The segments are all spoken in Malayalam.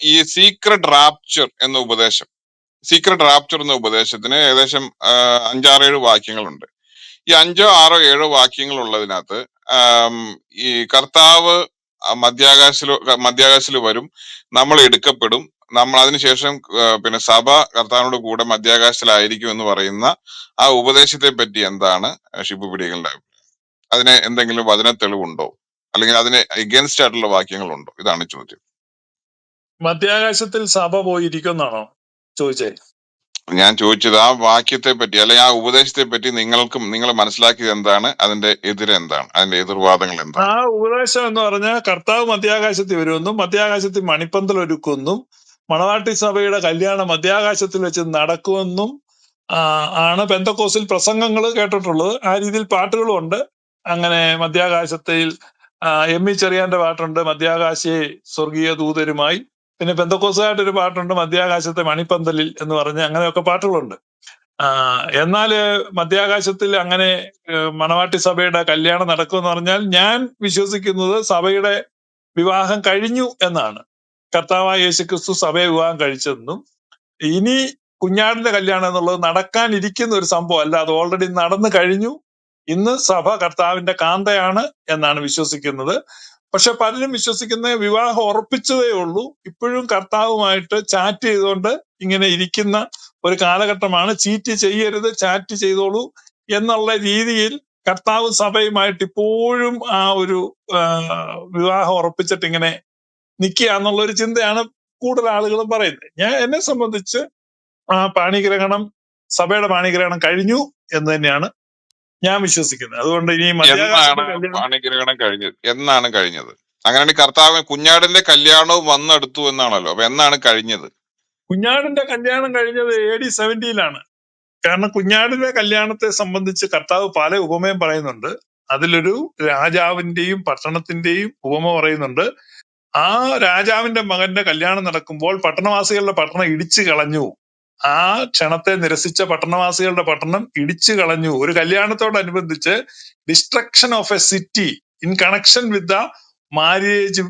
ഈ സീക്രട്ട് റാപ്ചർ എന്ന ഉപദേശം. സീക്രട്ട് റാപ്ചർ എന്ന ഉപദേശത്തിന് ഏകദേശം അഞ്ചാറ് ഏഴ് വാക്യങ്ങളുണ്ട്. ഈ അഞ്ചോ ആറോ ഏഴോ വാക്യങ്ങൾ ഉള്ളതിനകത്ത് ഈ കർത്താവ് മധ്യാകാശിലോ മധ്യാകാശിൽ വരും നമ്മൾ എടുക്കപ്പെടും നമ്മൾ അതിനുശേഷം പിന്നെ സഭ കർത്താവിനോട് കൂടെ മധ്യാകാശത്തിലായിരിക്കും എന്ന് പറയുന്ന ആ ഉപദേശത്തെ പറ്റി എന്താണ് ഷിബു പിടികളുടെ? അതിന് എന്തെങ്കിലും വചന തെളിവുണ്ടോ? അല്ലെങ്കിൽ അതിന് എഗൻസ്റ്റ് ആയിട്ടുള്ള വാക്യങ്ങളുണ്ടോ? ഇതാണ് ചോദ്യം. മധ്യാകാശത്തിൽ സഭ പോയിരിക്കുന്നാണോ ചോദിച്ചേ? ഞാൻ ചോദിച്ചത് ആ വാക്യത്തെ പറ്റി അല്ലെങ്കിൽ ആ ഉപദേശത്തെ പറ്റി നിങ്ങൾക്കും നിങ്ങൾ മനസ്സിലാക്കിയത് എന്താണ്? അതിന്റെ എതിരെന്താണ് അതിന്റെ എതിർവാദങ്ങൾ എന്താണ്? ആ ഉപദേശം എന്ന് പറഞ്ഞാൽ കർത്താവ് മധ്യാകാശത്തിൽ വരുമെന്നും മധ്യാകാശത്തിൽ മണിപ്പന്തൽ ഒരുക്കുന്നും മണവാട്ടി സഭയുടെ കല്യാണം മധ്യാകാശത്തിൽ വെച്ച് നടക്കുമെന്നും ആണ് പെന്തക്കോസിൽ പ്രസംഗങ്ങൾ കേട്ടിട്ടുള്ളത്. ആ രീതിയിൽ പാട്ടുകളും ഉണ്ട് അങ്ങനെ മധ്യാകാശത്തിൽ എം ഇ ചെറിയാന്റെ പാട്ടുണ്ട് മധ്യാകാശെ സ്വർഗീയ ദൂതരുമായി. പിന്നെ പെന്തക്കോസുകാരുടെ ഒരു പാട്ടുണ്ട് മധ്യാകാശത്തെ മണിപ്പന്തലിൽ എന്ന് പറഞ്ഞ് അങ്ങനെയൊക്കെ പാട്ടുകളുണ്ട്. എന്നാൽ മധ്യാകാശത്തിൽ അങ്ങനെ മണവാട്ടി സഭയുടെ കല്യാണം നടക്കുമെന്ന് പറഞ്ഞാൽ ഞാൻ വിശ്വസിക്കുന്നത് സഭയുടെ വിവാഹം കഴിഞ്ഞു എന്നാണ്. കർത്താവായ യേശുക്രിസ്തു സഭയെ വിവാഹം കഴിച്ചെന്നും ഇനി കുഞ്ഞാടിന്റെ കല്യാണം എന്നുള്ളത് നടക്കാനിരിക്കുന്ന ഒരു സംഭവം അല്ല അത് ഓൾറെഡി നടന്നു കഴിഞ്ഞു. ഇന്ന് സഭ കർത്താവിന്റെ കാന്തയാണ് എന്നാണ് വിശ്വസിക്കുന്നത്. പക്ഷെ പലരും വിശ്വസിക്കുന്ന വിവാഹം ഉറപ്പിച്ചതേ ഉള്ളൂ. ഇപ്പോഴും കർത്താവുമായിട്ട് ചാറ്റ് ചെയ്തുകൊണ്ട് ഇങ്ങനെ ഇരിക്കുന്ന ഒരു കാലഘട്ടമാണ്. ചീറ്റ് ചെയ്യരുത് ചാറ്റ് ചെയ്തോളൂ എന്നുള്ള രീതിയിൽ കർത്താവ് സഭയുമായിട്ട് ഇപ്പോഴും ആ ഒരു വിവാഹം ഉറപ്പിച്ചിട്ട് ഇങ്ങനെ നിൽക്കുക എന്നുള്ള ഒരു ചിന്തയാണ് കൂടുതൽ ആളുകളും പറയുന്നത്. ഞാൻ എന്നെ സംബന്ധിച്ച് ആ പാണിഗ്രഹണം സഭയുടെ പാണിഗ്രഹണം കഴിഞ്ഞു എന്ന് തന്നെയാണ് ഞാൻ വിശ്വസിക്കുന്നത് അതുകൊണ്ട് ഇനി എന്നാണ് കഴിഞ്ഞത്. എന്നാണ് കഴിഞ്ഞത്? അങ്ങനെയാണെങ്കിൽ കർത്താവ് കുഞ്ഞാടിന്റെ കല്യാണവും വന്നെടുത്തു എന്നാണല്ലോ. അപ്പൊ എന്നാണ് കഴിഞ്ഞത്? കുഞ്ഞാടിന്റെ കല്യാണം കഴിഞ്ഞത് എ ഡി സെവന്റിയിലാണ് കാരണം കുഞ്ഞാടിന്റെ കല്യാണത്തെ സംബന്ധിച്ച് കർത്താവ് പല ഉപമയും പറയുന്നുണ്ട്. അതിലൊരു രാജാവിന്റെയും പട്ടണത്തിന്റെയും ഉപമ പറയുന്നുണ്ട്. ആ രാജാവിന്റെ മകന്റെ കല്യാണം നടക്കുമ്പോൾ പട്ടണവാസികളുടെ പട്ടണം ഇടിച്ചു കളഞ്ഞു. ആ ക്ഷണത്തെ നിരസിച്ച പട്ടണവാസികളുടെ പട്ടണം ഇടിച്ചു കളഞ്ഞു. ഒരു കല്യാണത്തോടനുബന്ധിച്ച് destruction of a city in connection with the marriage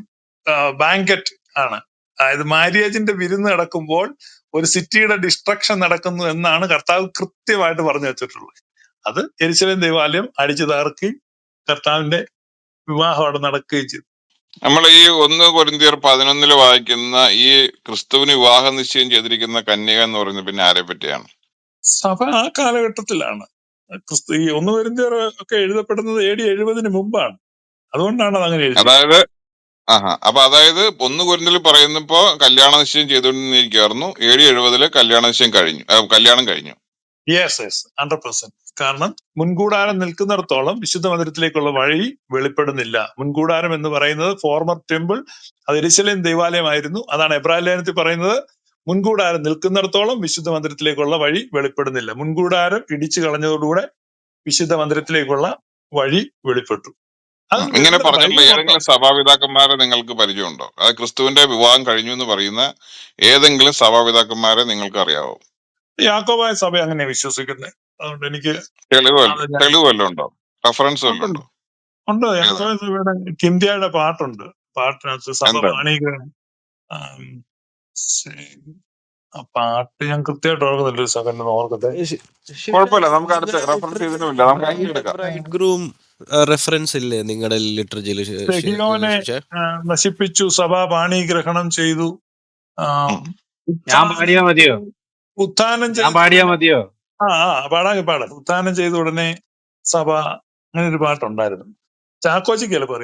banquet ആണ്. അതായത് മാര്യേജിന്റെ വിരുന്ന് നടക്കുമ്പോൾ ഒരു സിറ്റിയുടെ ഡിസ്ട്രക്ഷൻ നടക്കുന്നു എന്നാണ് കർത്താവ് കൃത്യമായിട്ട് പറഞ്ഞു വെച്ചിട്ടുള്ളത്. അത് എരിശലം ദേവാലയം അടിച്ചു തകർക്കുകയും കർത്താവിന്റെ വിവാഹം അവിടെ നടക്കുകയും ചെയ്തു. നമ്മൾ ഈ ഒന്ന് കൊരിന്തിയർ പതിനൊന്നിൽ വായിക്കുന്ന ഈ ക്രിസ്തുവിന് വിവാഹ നിശ്ചയം ചെയ്തിരിക്കുന്ന കന്യക എന്ന് പറയുന്നത് പിന്നെ ആരെ പറ്റിയാണ്? സഭ ആ കാലഘട്ടത്തിലാണ്. ക്രിസ്തു ഈ ഒന്ന് കൊരിന്തിയർ ഒക്കെ എഴുതപ്പെടുന്നത് എ ഡി എഴുപതിന് മുമ്പാണ്. അതുകൊണ്ടാണ് അത് അങ്ങനെ എഴുതി അതായത് ആഹാ അപ്പൊ അതായത് ഒന്ന് കുരുന്നിൽ പറയുന്നപ്പോ കല്യാണ നിശ്ചയം ചെയ്തുകൊണ്ടിരിക്കുകയായിരുന്നു ഏഴ് എഴുപതിൽ കല്യാണ നിശ്ചയം കഴിഞ്ഞു. ആ, കല്യാണം കഴിഞ്ഞു. യെസ് യെസ് ഹൺഡ്രഡ് പെർസെന്റ് കാരണം മുൻകൂടാരം നിൽക്കുന്നിടത്തോളം വിശുദ്ധ മന്ദിരത്തിലേക്കുള്ള വഴി വെളിപ്പെടുന്നില്ല. മുൻകൂടാരം എന്ന് പറയുന്നത് ഫോർമർ ടെമ്പിൾ അത് എരിശലേം ദേവാലയമായിരുന്നു. അതാണ് എബ്രാഹിം ലേഖനത്തിൽ പറയുന്നത് മുൻകൂടാരം നിൽക്കുന്നിടത്തോളം വിശുദ്ധ മന്ദിരത്തിലേക്കുള്ള വഴി വെളിപ്പെടുന്നില്ല. മുൻകൂടാരം ഇടിച്ചു കളഞ്ഞതോടുകൂടെ വിശുദ്ധ മന്ദിരത്തിലേക്കുള്ള വഴി വെളിപ്പെട്ടു. ഇങ്ങനെ പറഞ്ഞിട്ടുള്ള ഏതെങ്കിലും സഭാപിതാക്കന്മാരെ നിങ്ങൾക്ക് പരിചയമുണ്ടോ? അത് ക്രിസ്തുവിന്റെ വിവാഹം കഴിഞ്ഞു എന്ന് പറയുന്ന ഏതെങ്കിലും സഭാപിതാക്കന്മാരെ നിങ്ങൾക്ക് അറിയാവോ യാക്കോബായ സഭ അങ്ങനെ വിശ്വസിക്കുന്നത് അതുകൊണ്ട് എനിക്ക് തെളിവ് അത് വല്ല- ഞാൻ തെളിവ് വല്ലതും ഉണ്ടോ? റെഫറൻസ് ഉണ്ടോ. സഭയുടെ കിന്ത്യയുടെ പാട്ടുണ്ട്. പാട്ടിനകത്ത് ആം, പാട്ട് ഞാൻ കൃത്യമായിട്ട് ഓർക്കുന്നില്ല ഒരു സെക്കൻഡ് ഓർക്കട്ടെ. കുഴപ്പമില്ല. നമുക്ക് അടുത്ത റെഫറൻസ് ചെയ്തിട്ടുമില്ല. നമുക്ക് ഗ്രൂം റെഫറൻസ് ഇല്ലേ നിങ്ങളുടെ ലിറ്ററേച്ചറിൽ നശിപ്പിച്ചു. സഭ പാണിഗ്രഹണം ചെയ്തു. ഞാൻ ഉത്ഥാനം പാടിയാ മതിയോ? ഉത്ഥാനം ഞാൻ പാടിയാ മതിയോ? ആ ആ പാടാ പാടാം. ഉത്ഥാനം ചെയ്ത ഉടനെ സഭ അങ്ങനെ ഒരു പാട്ടുണ്ടായിരുന്നു. ചാക്കോച്ചിക്കല്ല ചിലപ്പോ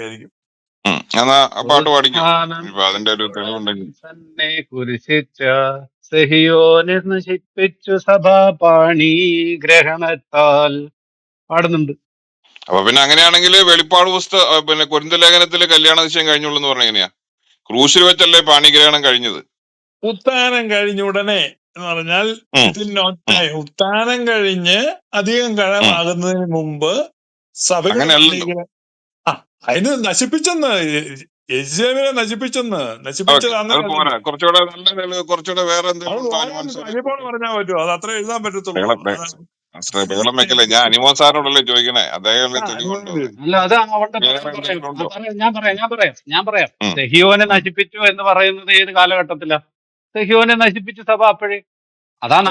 ഉം. എന്നാ ആ പാട്ട് പാടിക്കോ. ഉത്ഥാനം ഇപ്പൊ അതിന്റെ ഒരു തെളിവുണ്ടെങ്കിൽ. തന്നെ കുരിശിച്ച സഹിയോനെ നശിപ്പിച്ചു സഭാപാണി ഗ്രഹണത്താൽ. പാടുന്നുണ്ട്. അപ്പൊ പിന്നെ അങ്ങനെയാണെങ്കിൽ വെളിപ്പാട് പുസ്തക ആ, പിന്നെ കുരുന്ത ലേഖനത്തിൽ കല്യാണ നിശ്ചയം കഴിഞ്ഞുള്ളൂ എന്ന് പറഞ്ഞ എങ്ങനെയാ? ക്രൂശിൽ വെച്ചല്ലേ പാണിഗ്രഹണം കഴിഞ്ഞത്? ഉത്ഥാനം കഴിഞ്ഞ ഉടനെ എന്ന് പറഞ്ഞാൽ ഉം. നോട്ടായി ഉത്താനം കഴിഞ്ഞ് അധികം കഴമാകുന്നതിന് മുമ്പ് സഭകൾ അതിന് നശിപ്പിച്ചെന്ന്. യജുവിനെ നശിപ്പിച്ചെന്ന്. നശിപ്പിച്ചത് കുറച്ചുകൂടെ നല്ല കുറച്ചുകൂടെ വേറെ പറഞ്ഞാൽ പറ്റുമോ അത് അത്രേ എഴുതാൻ പറ്റത്തുള്ളൂ. ബഹളം വെക്കല്ലേ? ഞാൻ അനിമോൻ സാറിനോടല്ലേ ചോദിക്കണേ? അദ്ദേഹം. ഞാൻ പറയാം ഞാൻ പറയാം ഞാൻ പറയാം. ഉം. സെഹിയോനെ നശിപ്പിച്ചു എന്ന് പറയുന്നത് ഏത് കാലഘട്ടത്തിലാ? സെഹിയോനെ നശിപ്പിച്ചു സഭ അപ്പോഴേ? അതാണ്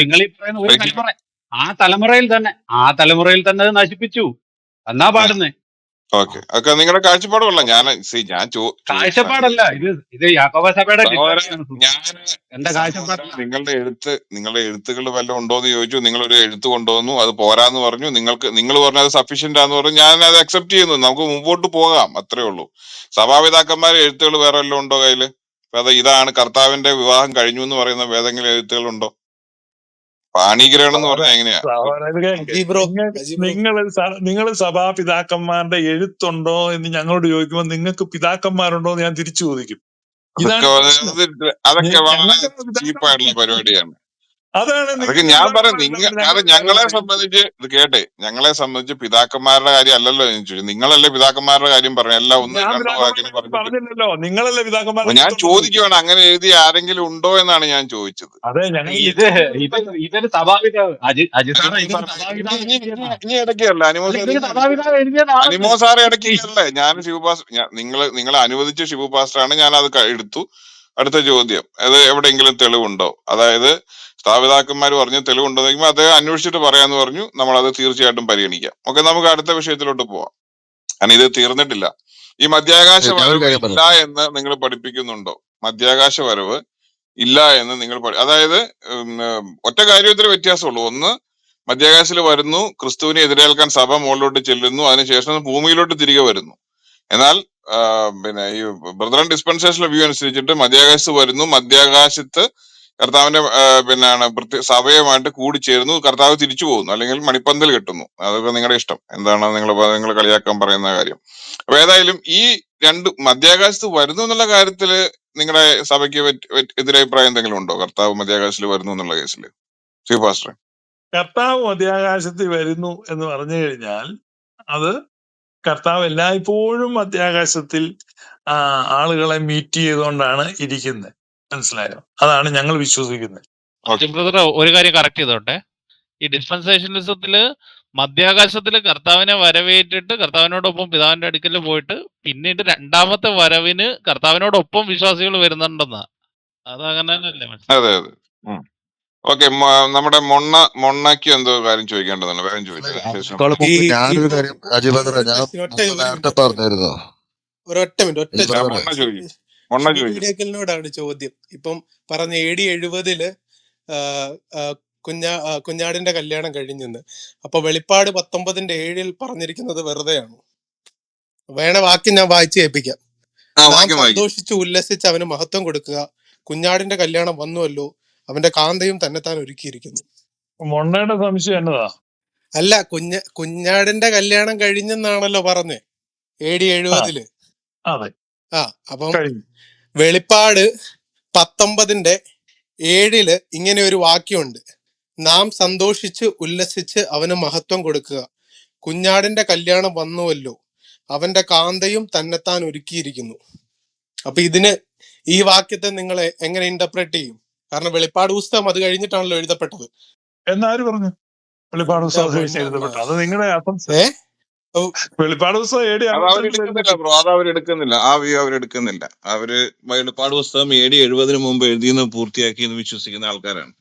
നിങ്ങൾ ഈ പറയുന്ന ഒരു തലമുറ ആ തലമുറയിൽ തന്നെ ആ തലമുറയിൽ തന്നെ അത് നശിപ്പിച്ചു. എന്നാ പാടുന്നേ? ഓക്കെ. ഓക്കെ നിങ്ങളുടെ കാഴ്ചപ്പാട് കൊള്ളാം ഞാൻ സി ഞാൻ കാഴ്ചപ്പാടല്ല. ഇത് ഇത് യാക്കോബ സഭയുടെ ഞാൻ എന്റെ കാഴ്ചപ്പാട് നിങ്ങളുടെ എഴുത്ത് നിങ്ങളുടെ എഴുത്തുകൾ വല്ലതും ഉണ്ടോ എന്ന് ചോദിച്ചു. നിങ്ങൾ ഒരു എഴുത്ത് കൊണ്ടുവന്നു. അത് പോരാന്ന് പറഞ്ഞു. നിങ്ങൾക്ക് നിങ്ങൾ പറഞ്ഞു അത് സഫീഷ്യന്റ് ആന്ന് പറഞ്ഞു. ഞാൻ അത് അക്സെപ്റ്റ് ചെയ്യുന്നു. നമുക്ക് മുമ്പോട്ട് പോകാം. അത്രേ ഉള്ളൂ. സഭാപിതാക്കന്മാരെ എഴുത്തുകൾ വേറെ വല്ലതും ഉണ്ടോ കയ്യിൽ? അപ്പൊ ഇതാണ് കർത്താവിന്റെ വിവാഹം കഴിഞ്ഞു എന്ന് പറയുന്ന വേദങ്ങളിൽ എഴുത്തുകളുണ്ടോ? പാണിഗ്രഹണം എന്ന് പറഞ്ഞാൽ എങ്ങനെയാ? നിങ്ങൾ- നിങ്ങൾ സഭാപിതാക്കന്മാരുടെ എഴുത്തുണ്ടോ എന്ന് ഞങ്ങളോട് ചോദിക്കുമ്പോൾ നിങ്ങൾക്ക് പിതാക്കന്മാരുണ്ടോ എന്ന് ഞാൻ തിരിച്ചു ചോദിക്കും. അതൊക്കെ വളരെ ചീപ്പായിട്ടുള്ള പരിപാടിയാണ്. അതാണ് അതൊക്കെ നിങ്ങൾ ഞാൻ പറയാം നിങ്ങൾ അത് ഞങ്ങൾ ഞങ്ങളെ പറയുന്നത്. സംബന്ധിച്ച് ഇത് കേട്ടെ ഞങ്ങളെ സംബന്ധിച്ച് പിതാക്കന്മാരുടെ കാര്യം അല്ലല്ലോ ഞാൻ ചോദിച്ചു നിങ്ങളല്ലേ പിതാക്കന്മാരുടെ കാര്യം പറഞ്ഞു? എല്ലാം ഒന്ന് ഞാൻ രണ്ടോ വാക്കിന് പിതാക്കന്മാരെ പറഞ്ഞു പറഞ്ഞില്ലല്ലോ. നിങ്ങളല്ലേ പിതാക്കന്മാരെ ഞാൻ ചോദിക്കുവാണ് അങ്ങനെ എഴുതിയ ആരെങ്കിലും ഉണ്ടോ എന്നാണ് ഞാൻ ചോദിച്ചത്. അതെ ഞങ്ങൾ ഇത് ഇത് ഇതൊരു സഭാപിതാവ് അജി അജി സാറേ ഇതൊരു ഇനി- സഭാപിതാവ് ഇനി- എഴുതിയതാ. ഇനി ഇടയ്ക്കല്ല അനിമോ അല്ല, സാർ ഇതൊരു സഭാപിതാവ് എഴുതിയതാണ് അനിമോ സാർ ഇടയ്ക്കല്ലേ ഞാൻ ശിവപാസ് നിങ്ങൾ നിങ്ങളെ അനുവദിച്ച ശിവപാസ്റ്ററാണ് ഞാൻ അത് എടുത്തു. അടുത്ത ചോദ്യം. അത് എവിടെയെങ്കിലും തെളിവുണ്ടോ? അതായത് സ്ഥാപിതാക്കന്മാർ പറഞ്ഞു തെളിവുണ്ടെങ്കിൽ അദ്ദേഹം അന്വേഷിച്ചിട്ട് പറയാന്ന് പറഞ്ഞു. നമ്മൾ അത് തീർച്ചയായിട്ടും പരിഗണിക്കാം. ഓക്കെ നമുക്ക് അടുത്ത വിഷയത്തിലോട്ട് പോവാം. കാരണം ഇത് തീർന്നിട്ടില്ല. ഈ മധ്യാകാശ വരവ് ഇല്ല എന്ന് നിങ്ങൾ പഠിപ്പിക്കുന്നുണ്ടോ? മധ്യാകാശ വരവ് ഇല്ല എന്ന് നിങ്ങൾ അതായത് ഒറ്റ കാര്യത്തിൽ വ്യത്യാസമുള്ളൂ. ഒന്ന് മധ്യാകാശത്തിൽ വരുന്നു ക്രിസ്തുവിനെ എതിരേൽക്കാൻ സഭ മുകളിലോട്ട് ചെല്ലുന്നു അതിനുശേഷം ഭൂമിയിലോട്ട് തിരികെ വരുന്നു. എന്നാൽ പിന്നെ ഈ ബ്രദറൻ ഡിസ്പെൻസേഷനിലെ വ്യൂ അനുസരിച്ചിട്ട് മധ്യാകാശത്ത് വരുന്നു. മധ്യാകാശത്ത് കർത്താവിന്റെ പിന്നെ പ്രത്യേക സഭയുമായിട്ട് കൂടിച്ചേരുന്നു. കർത്താവ് തിരിച്ചു പോകുന്നു അല്ലെങ്കിൽ മണിപ്പന്തൽ കിട്ടുന്നു. അതൊക്കെ നിങ്ങളുടെ ഇഷ്ടം. എന്താണ് നിങ്ങൾ നിങ്ങൾ കളിയാക്കാൻ പറയുന്ന കാര്യം. അപ്പൊ ഏതായാലും ഈ രണ്ട് മധ്യാകാശത്ത് വരുന്നു എന്നുള്ള കാര്യത്തിൽ നിങ്ങളുടെ സഭയ്ക്ക് എതിരെ അഭിപ്രായം എന്തെങ്കിലും ഉണ്ടോ? കർത്താവ് മധ്യാകാശത്തിൽ വരുന്നു എന്നുള്ള കേസിൽ. ശ്രീ പാസ്റ്റർ കർത്താവ് മധ്യാകാശത്തിൽ വരുന്നു എന്ന് പറഞ്ഞു കഴിഞ്ഞാൽ അത് കർത്താവ് എല്ലായ്പ്പോഴും അത്യാകാശത്തിൽ ആളുകളെ മീറ്റ് ചെയ്തുകൊണ്ടാണ് ഇരിക്കുന്നത് മനസ്സിലായോ? അതാണ് ഞങ്ങൾ വിശ്വസിക്കുന്നത് ഒരു കാര്യം കറക്റ്റ് ചെയ്തോട്ടെ. ഈ ഡിസ്പെൻസേഷനിസത്തിൽ മധ്യാകാശത്തിൽ കർത്താവിനെ വരവേറ്റിട്ട് കർത്താവിനോടൊപ്പം പിതാവിന്റെ അടുക്കൽ പോയിട്ട് പിന്നീട് രണ്ടാമത്തെ വരവിന് കർത്താവിനോടൊപ്പം വിശ്വാസികൾ വരുന്നുണ്ടെന്നാ. അതങ്ങനെ തന്നെയല്ലേ മനസ്സിലായി അതെ. അതെ ഓക്കെ നമ്മുടെ മൊണ്ണ മൊണ്ണയ്ക്ക് എന്തോ കാര്യം ചോദിക്കേണ്ടതാണ് വേഗം ഞാനൊരു കാര്യം അജയ് ഭദ്ര ഞാൻ നേരത്തെ പറഞ്ഞിരുന്നു ഒരൊറ്റ മിനിറ്റ് ചോദ്യം. ഇപ്പം പറഞ്ഞ എ ഡി എഴുപതിൽ കുഞ്ഞാ കുഞ്ഞാടിന്റെ കല്യാണം കഴിഞ്ഞെന്ന്. അപ്പൊ വെളിപ്പാട് പത്തൊമ്പതിന്റെ ഏഴിൽ പറഞ്ഞിരിക്കുന്നത് വെറുതെയാണ്. വേണ വാക്യം ഞാൻ വായിച്ചു ഏൽപ്പിക്കാം സന്തോഷിച്ച് ഉല്ലസിച്ച് അവന് മഹത്വം കൊടുക്കുക. കുഞ്ഞാടിന്റെ കല്യാണം വന്നുവല്ലോ. അവന്റെ കാന്തയും തന്നെത്താൻ ഒരുക്കിയിരിക്കുന്നു. മൊണ്ണയുടെ സംശയം എന്നതാ? അല്ല കുഞ്ഞ കുഞ്ഞാടിന്റെ കല്യാണം കഴിഞ്ഞെന്നാണല്ലോ പറഞ്ഞേ ഏടി ഡി എഴുപതിൽ. അതെ. ആ അപ്പം വെളിപ്പാട് പത്തൊമ്പതിന്റെ ഏഴിൽ ഇങ്ങനെ ഒരു വാക്യമുണ്ട്. നാം സന്തോഷിച്ച് ഉല്ലസിച്ച് അവന് മഹത്വം കൊടുക്കുക. കുഞ്ഞാടിന്റെ കല്യാണം വന്നുവല്ലോ. അവന്റെ കാന്തയും തന്നെത്താൻ ഒരുക്കിയിരിക്കുന്നു. അപ്പൊ ഇതിന് ഈ വാക്യത്തെ നിങ്ങൾ എങ്ങനെ ഇന്റർപ്രറ്റ് ചെയ്യും? കാരണം വെളിപ്പാട് പുസ്തകം അത് കഴിഞ്ഞിട്ടാണല്ലോ എഴുതപ്പെട്ടത്. എന്നാര് പറഞ്ഞു? വെളിപ്പാട് പുസ്തകം കഴിഞ്ഞ്. എഴുതപ്പെട്ടു അത് നിങ്ങളുടെ വെളിപ്പാട് പുസ്തകം ഏടി ബ്രോ അത് അവരെടുക്കുന്നില്ല ആ വ്യൂ അവരെടുക്കുന്നില്ല അവർ വെളിപ്പാട് പുസ്തകം എ ഡി എഴുപതിന് മുമ്പ് എഴുതിയെന്ന് പൂർത്തിയാക്കി എന്ന് വിശ്വസിക്കുന്ന ആൾക്കാരാണ്.